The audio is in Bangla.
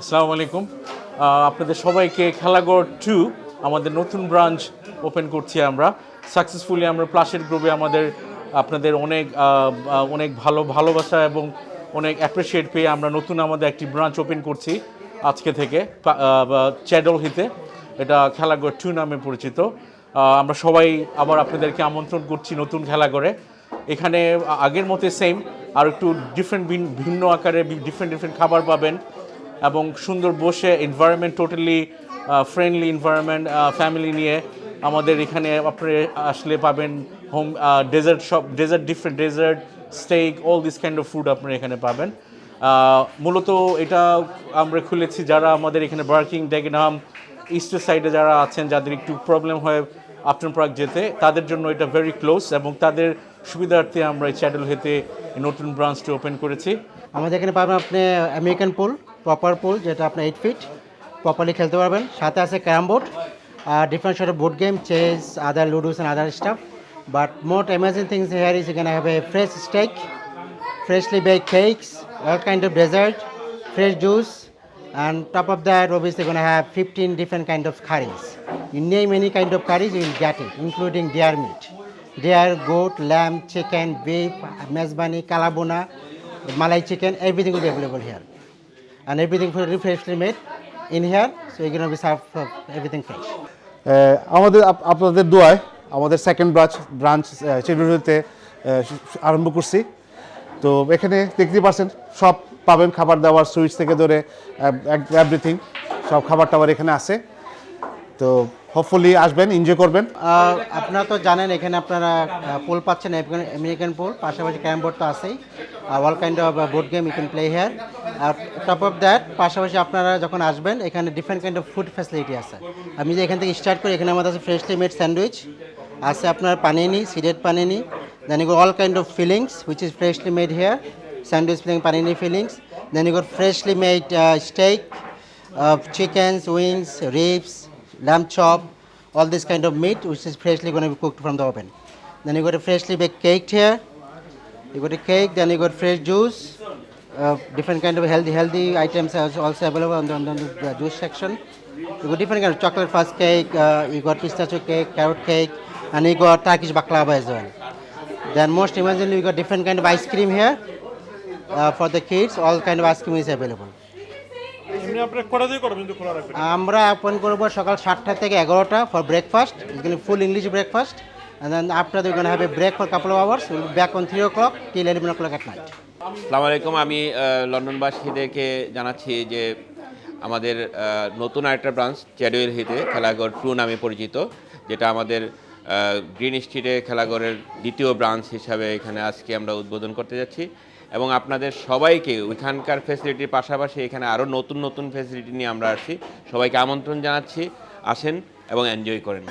আসসালামু আলাইকুম। আপনাদের সবাইকে খেলাগড় টু, আমাদের নতুন ব্রাঞ্চ ওপেন করছি আমরা। সাকসেসফুলি আমরা প্লাসের গ্রুপে আমাদের, আপনাদের অনেক অনেক ভালো ভালোবাসা এবং অনেক অ্যাপ্রিসিয়েট পেয়ে আমরা নতুন আমাদের একটি ব্রাঞ্চ ওপেন করছি আজকে থেকে চ্যাডল হিতে এটা খেলাগড় টু নামে পরিচিত। আমরা সবাই আবার আপনাদেরকে আমন্ত্রণ করছি নতুন খেলাগড়ে এখানে আগের মতে সেম আর একটু ডিফারেন্ট ভিন্ন আকারে ডিফারেন্ট ডিফারেন্ট খাবার পাবেন। এবং সুন্দর বসে environment totally friendly environment family নিয়ে আমাদের এখানে আপনি আসলে পাবেন হোম ডেজার্ট সব dessert different dessert steak all this kind of food আপনারা এখানে পাবেন। মূলত এটা আমরা খুলেছি যারা আমাদের এখানে বার্কিং ডেগেনহাম ইস্টের সাইডে যারা আছেন, যাদের একটু প্রবলেম হয় আফটার পার্ক যেতে তাদের জন্য এটা ভেরি ক্লোজ এবং তাদের সুবিধার্থে আমরা এই চ্যাডেল হেতে নতুন ব্রাঞ্চটি ওপেন করেছি। আমাদের এখানে পাবেন আপনি আমেরিকান পুল প্রপার পুল যেটা আপনার এইট ফিট প্রপারলি খেলতে পারবেন। সাথে আছে carrom board R different sort board game chess other ludos and other stuff but most amazing things here is এখানে have a fresh steak freshly baked cakes, all kind of dessert, fresh juice, and top of that, obviously, going to have 15 different kind of curries. You name any kind of curries, you will get it, including deer meat, deer, goat, lamb, chicken, beef, mezbani, kalabona, malai chicken, everything will be available here, and everything very freshly made in here. So you're going to be served everything fresh. আমাদের আপ- আপনাদের দোয়ায় আমাদের সেকেন্ড ব্রাঞ্চ ব্রাঞ্চ চিরুরিতে আরম্ভ করছি তো এখানে দেখতে পাচ্ছেন, সব পাবেন খাবার দাবার সুইচ থেকে ধরে এভরিথিং সব খাবার টাবার এখানে আছে। তো হোপফুলি আসবেন এনজয় করবেন। আপনারা তো জানেন, এখানে আপনারা পোল পাচ্ছেন আমেরিকান পোল পাশাপাশি ক্যারাম বোর্ড তো আছেই। All kind of board game you can play here R top of that পাশাপাশি আপনারা যখন আসবেন, এখানে different kind of food facility আছে। আমি যে এখান থেকে স্টার্ট করি, এখানে আমাদের আছে ফ্রেশলি মেড স্যান্ডউইচ আছে আপনার panini seeded panini Then you got all kind of fillings, which is freshly made here. Sandwich filling, panini fillings. Then you got freshly made uh, steak, uh, chickens, wings, ribs, lamb chop, all this kind of meat, which is freshly going to be cooked from the oven. Then you got a freshly baked cake here. You got a cake. Then you got fresh juice. Uh, different kind of healthy healthy items are also available on the, on the uh, juice section. You got different kind of chocolate fudge cake, uh, you got pistachio cake, carrot cake, and you got Turkish baklava as well. then most emergently we got different kind of ice cream here uh, for the kids all kind of ice cream is available. আমরা ওপেন করব সকাল সাতটা থেকে এগারোটা for breakfast full English breakfast after দুই ঘণ্টা হবে break for couple hours back on three o'clock till eleven o'clock at night সালাম আলাইকুম আমি লন্ডনবাসীদেরকে জানাচ্ছি যে আমাদের নতুন আরেকটা ব্রাঞ্চ চ্যাডুয়েল হিতে খেলাগড় ট্রু নামে পরিচিত যেটা আমাদের গ্রিন স্ট্রিটে খেলাঘরের দ্বিতীয় ব্রাঞ্চ হিসাবে এখানে আজকে আমরা উদ্বোধন করতে যাচ্ছি। এবং আপনাদের সবাইকে ওইখানকার ফেসিলিটির পাশাপাশি এখানে আরও নতুন নতুন ফেসিলিটি নিয়ে আমরা আসছি। সবাইকে আমন্ত্রণ জানাচ্ছি। আসেন এবং এনজয় করেন।